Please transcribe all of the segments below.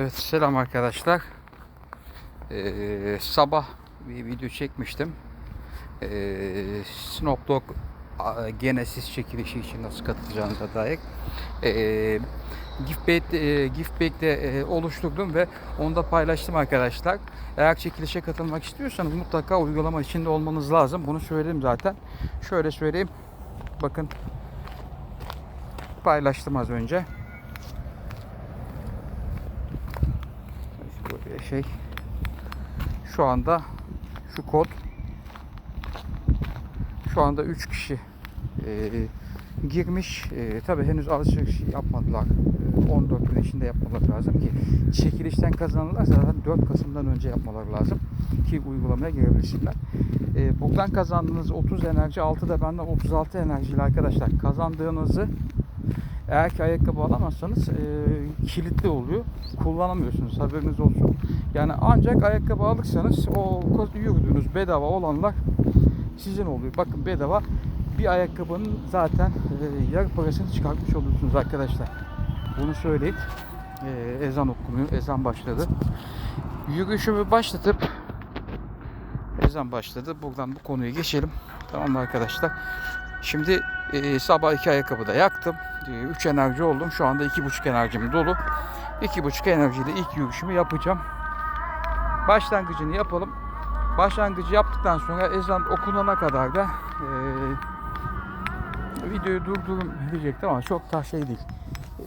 Evet selam arkadaşlar. Ee, sabah bir video çekmiştim. Ee, a- Genesis çekilişi için nasıl katılacağınıza dair. Ee, Giftbait, e, Giftbait'te e, oluşturdum ve onu da paylaştım arkadaşlar. Eğer çekilişe katılmak istiyorsanız mutlaka uygulama içinde olmanız lazım. Bunu söyledim zaten. Şöyle söyleyeyim. Bakın paylaştım az önce. Böyle şey şu anda şu kod şu anda 3 kişi e, girmiş. E, Tabi henüz alışveriş yapmadılar. E, 14 gün içinde yapmaları lazım ki çekilişten kazanırlarsa zaten 4 Kasım'dan önce yapmaları lazım ki uygulamaya girebilsinler. E, buradan kazandığınız 30 enerji, 6 da benden 36 enerjiyle arkadaşlar kazandığınızı eğer ki ayakkabı alamazsanız e, kilitli oluyor. Kullanamıyorsunuz haberiniz olsun. Yani ancak ayakkabı alırsanız o yürüdüğünüz bedava olanlar sizin oluyor. Bakın bedava bir ayakkabının zaten e, yarı parasını çıkartmış oluyorsunuz arkadaşlar. Bunu söyleyip e, ezan okunuyor. Ezan başladı. Yürüyüşümü başlatıp ezan başladı. Buradan bu konuyu geçelim. Tamam mı arkadaşlar? Şimdi e, sabah iki ayakkabı da yaktım. 3 enerji oldum. Şu anda iki buçuk enerjim dolu. İki buçuk enerjiyle ilk yürüyüşümü yapacağım. Başlangıcını yapalım. Başlangıcı yaptıktan sonra ezan okunana kadar da e, videoyu durdurum diyecektim ama çok da şey değil. E,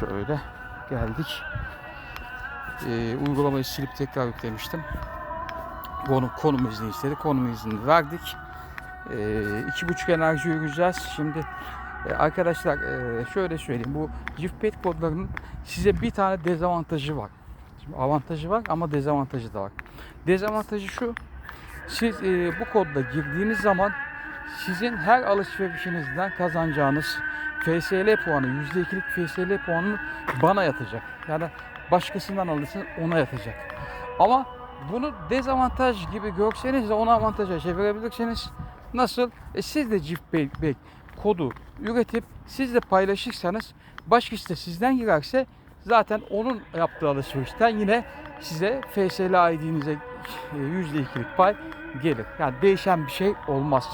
şöyle geldik. E, uygulamayı silip tekrar yüklemiştim. Konum, konum izni istedi. Konum izni verdik. E, iki buçuk enerji yürüyeceğiz. Şimdi e, arkadaşlar e, şöyle söyleyeyim. Bu GIFPet kodlarının size bir tane dezavantajı var. Şimdi avantajı var ama dezavantajı da var. Dezavantajı şu. Siz e, bu kodla girdiğiniz zaman sizin her alışverişinizden kazanacağınız FSL puanı, %2'lik FSL puanı bana yatacak. Yani başkasından alırsın ona yatacak. Ama bunu dezavantaj gibi görseniz de onu avantaja çevirebilirsiniz. Nasıl? E siz de GIFPet kodu üretip siz de paylaşırsanız başkası da sizden girerse zaten onun yaptığı alışverişten yine size FSL ID'nize %2'lik pay gelir. Yani değişen bir şey olmaz.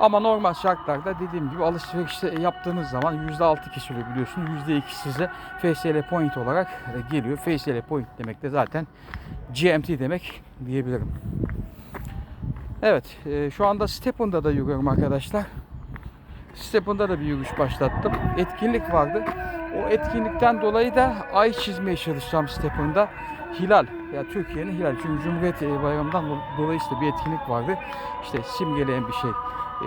Ama normal şartlarda dediğim gibi alışverişte yaptığınız zaman %6 kesiliyor biliyorsunuz. %2 size FSL point olarak geliyor. FSL point demek de zaten GMT demek diyebilirim. Evet e, şu anda Stephen'da da yürüyorum arkadaşlar. Stephen'da da bir yürüyüş başlattım. Etkinlik vardı. O etkinlikten dolayı da ay çizmeye çalışacağım Stephen'da. Hilal. Ya Türkiye'nin hilal. Çünkü Cumhuriyet e, Bayramı'ndan do- dolayı işte bir etkinlik vardı. İşte simgeleyen bir şey. E,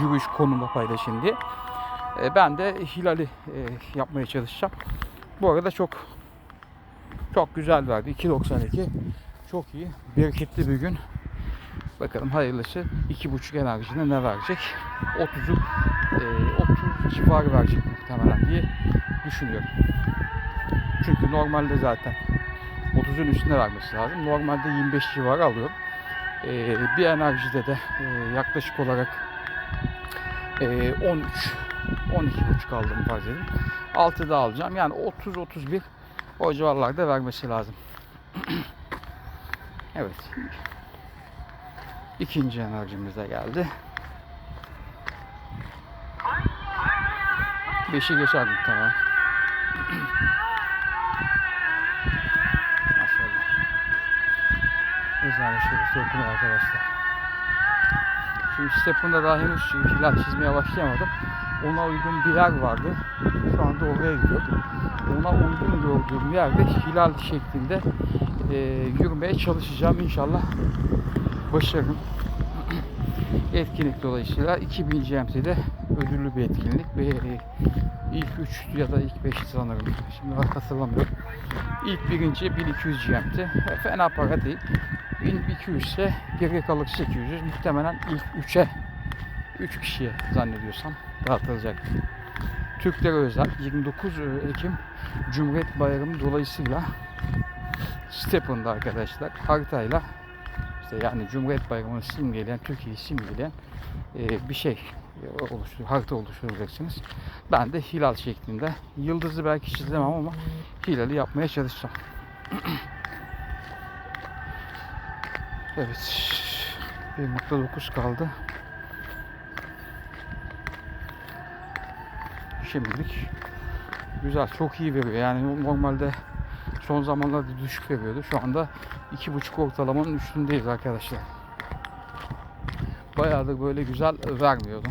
yürüyüş konumda paylaşın diye. E, ben de hilali e, yapmaya çalışacağım. Bu arada çok çok güzel verdi. 2.92 çok iyi. Bereketli bir gün. Bakalım hayırlısı 2.5 enerjine ne verecek? 30'u e, 30 civarı verecek muhtemelen diye düşünüyorum. Çünkü normalde zaten 30'un üstüne vermesi lazım. Normalde 25 civarı alıyorum. E, bir enerjide de e, yaklaşık olarak e, 13 12.5 aldığımı farz edin. 6'da alacağım. Yani 30-31 o civarlarda vermesi lazım. evet. İkinci enerjimiz de geldi. Beşi geçer muhtemelen. Eczane şerifte okunuyor arkadaşlar. Şimdi Stephen'da daha henüz hilal çizmeye başlayamadım. Ona uygun bir yer vardı. Şu anda oraya gidiyorum. Ona uygun gördüğüm yerde hilal şeklinde e, yürümeye çalışacağım. İnşallah başarırım. etkinlik dolayısıyla 2000 GMT'de ödüllü bir etkinlik ve e, ilk 3 ya da ilk 5 sanırım. Şimdi hatırlamıyorum. İlk birinci 1200 GMT. E, Fena para değil. 1200 ise geriye kalır 800. Muhtemelen ilk 3'e 3 kişiye zannediyorsam dağıtılacak. Türklere özel 29 Ekim Cumhuriyet Bayramı dolayısıyla Stephen'da arkadaşlar haritayla şekilde yani Cumhuriyet Bayramı'nı simgeleyen, Türkiye'yi simgeleyen e, bir şey e, oluştur, harita oluşturacaksınız. Ben de hilal şeklinde, yıldızı belki çizemem ama hilali yapmaya çalışacağım. evet, 1.9 kaldı. Şimdilik güzel, çok iyi veriyor. Yani normalde son zamanlarda düşük veriyordu. Şu anda 2.5 ortalamanın üstündeyiz arkadaşlar. Bayağıdır böyle güzel vermiyordu.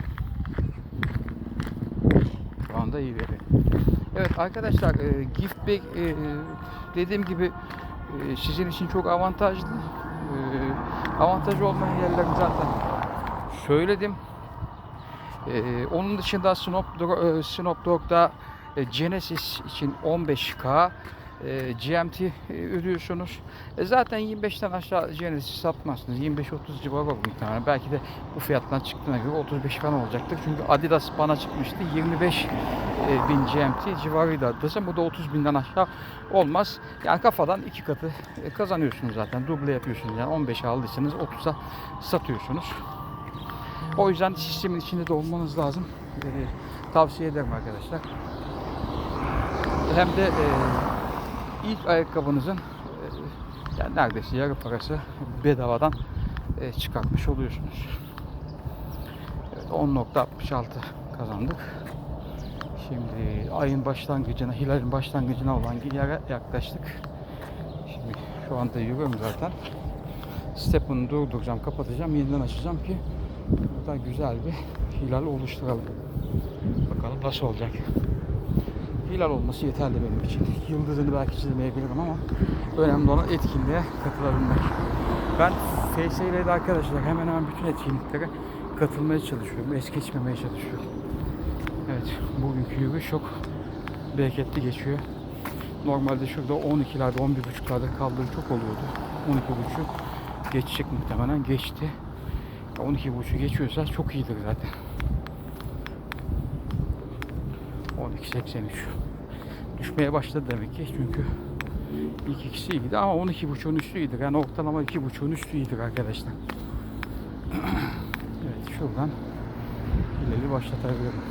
Şu anda iyi veriyor. Evet arkadaşlar e, gift bag e, dediğim gibi e, sizin için çok avantajlı. E, avantajı olmayan yerleri zaten söyledim. E, onun dışında Snoop, Dogg- e, Snoop Dogg'da e, Genesis için 15K e, GMT e, ödüyorsunuz. E, zaten 25'ten aşağı Genesis satmazsınız. 25-30 civarı olur muhtemelen. Belki de bu fiyattan çıktığına göre 35 falan olacaktır. Çünkü Adidas bana çıkmıştı. 25 e, bin GMT civarıydı Adidas'ın. Bu da 30 binden aşağı olmaz. Yani kafadan iki katı e, kazanıyorsunuz zaten. Duble yapıyorsunuz. Yani 15'e aldıysanız 30'a satıyorsunuz. O yüzden sistemin içinde de olmanız lazım. E, tavsiye ederim arkadaşlar. Hem de e, ilk ayakkabınızın e, yani neredeyse yarı parası bedavadan e, çıkartmış oluyorsunuz. Evet, 10.66 kazandık. Şimdi ayın başlangıcına, hilalin başlangıcına olan yere yaklaştık. Şimdi şu anda yürüyorum zaten. Step'ını durduracağım, kapatacağım, yeniden açacağım ki burada güzel bir hilal oluşturalım. Bakalım nasıl olacak. Hilal olması yeterli benim için. Yıldızını belki çizemeyebilirim ama önemli olan etkinliğe katılabilmek. Ben FSL'de arkadaşlar hemen hemen bütün etkinliklere katılmaya çalışıyorum. Es geçmemeye çalışıyorum. Evet, bugünkü yürüyüş çok bereketli geçiyor. Normalde şurada 12'lerde, 11.5'larda kaldığım çok oluyordu. 12.5'u geçecek muhtemelen. Geçti. 12.5'u geçiyorsa çok iyidir zaten. 12.83 Düşmeye başladı demek ki çünkü ilk ikisi iyiydi ama 12.5'un üstü iyidir. Yani ortalama 2.5'un üstü iyidir arkadaşlar. evet şuradan ileri başlatabilirim.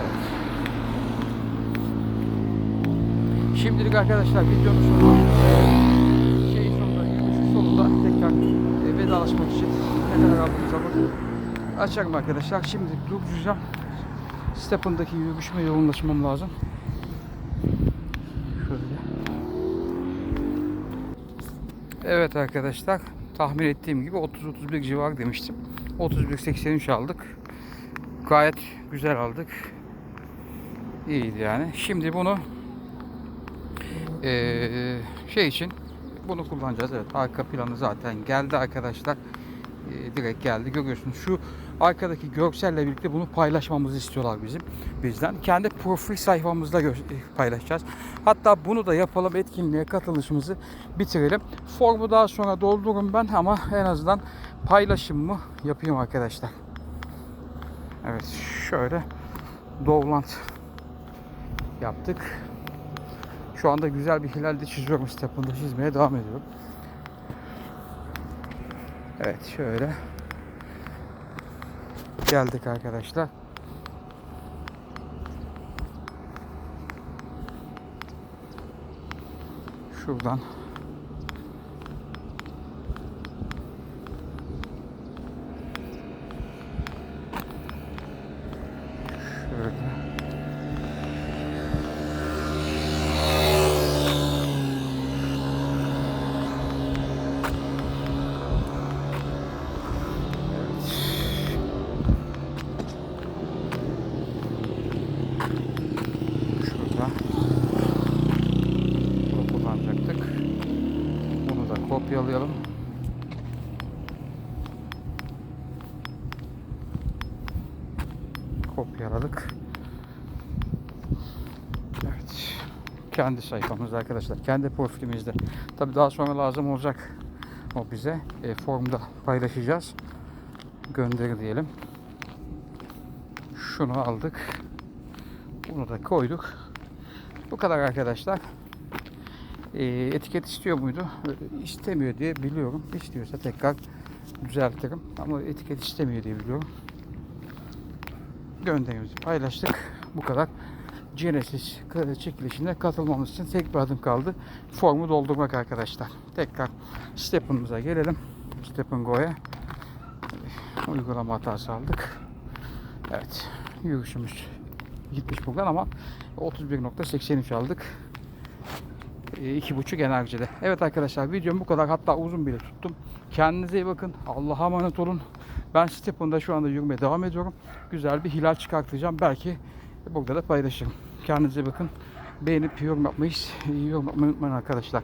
Evet. Şimdilik arkadaşlar videonun sonunda şeyin sonunda, sonunda tekrar e, vedalaşmak için ne kadar aldığımıza bakın. Arkadaşlar. Şimdi durduracağım. Stephen'daki yürüyüşüme yoğunlaşmam lazım. Şöyle. Evet arkadaşlar. Tahmin ettiğim gibi 30-31 civarı demiştim. 31-83 aldık. Gayet güzel aldık. İyiydi yani. Şimdi bunu eee, şey için bunu kullanacağız. Evet arka planı zaten geldi arkadaşlar. Eee, direkt geldi. Görüyorsunuz şu arkadaki görselle birlikte bunu paylaşmamızı istiyorlar bizim bizden. Kendi profil sayfamızda paylaşacağız. Hatta bunu da yapalım etkinliğe katılışımızı bitirelim. Formu daha sonra doldururum ben ama en azından paylaşımımı yapayım arkadaşlar. Evet şöyle Dovlant yaptık. Şu anda güzel bir hilalde çiziyorum. Stephen'da çizmeye devam ediyorum. Evet şöyle geldik arkadaşlar. Şuradan kopyalayalım. Kopyaladık. Evet. Kendi sayfamızda arkadaşlar. Kendi profilimizde. Tabi daha sonra lazım olacak o bize. E, formda paylaşacağız. Gönder diyelim. Şunu aldık. Bunu da koyduk. Bu kadar arkadaşlar. E, etiket istiyor muydu? E, İstemiyor diye biliyorum. İstiyorsa tekrar düzeltirim. Ama etiket istemiyor diye biliyorum. Gönderimizi paylaştık. Bu kadar. Genesis çekilişine katılmamız için tek bir adım kaldı. Formu doldurmak arkadaşlar. Tekrar Step'ımıza gelelim. Step Go'ya uygulama hatası aldık. Evet. Yürüyüşümüz gitmiş buradan ama 31.83 aldık. E, iki buçuk enerjide. Evet arkadaşlar videom bu kadar. Hatta uzun bile tuttum. Kendinize iyi bakın. Allah'a emanet olun. Ben Stephen'da şu anda yürümeye devam ediyorum. Güzel bir hilal çıkartacağım. Belki burada da paylaşırım. Kendinize iyi bakın. Beğenip yorum yapmayı, yorum yapmayı unutmayın arkadaşlar.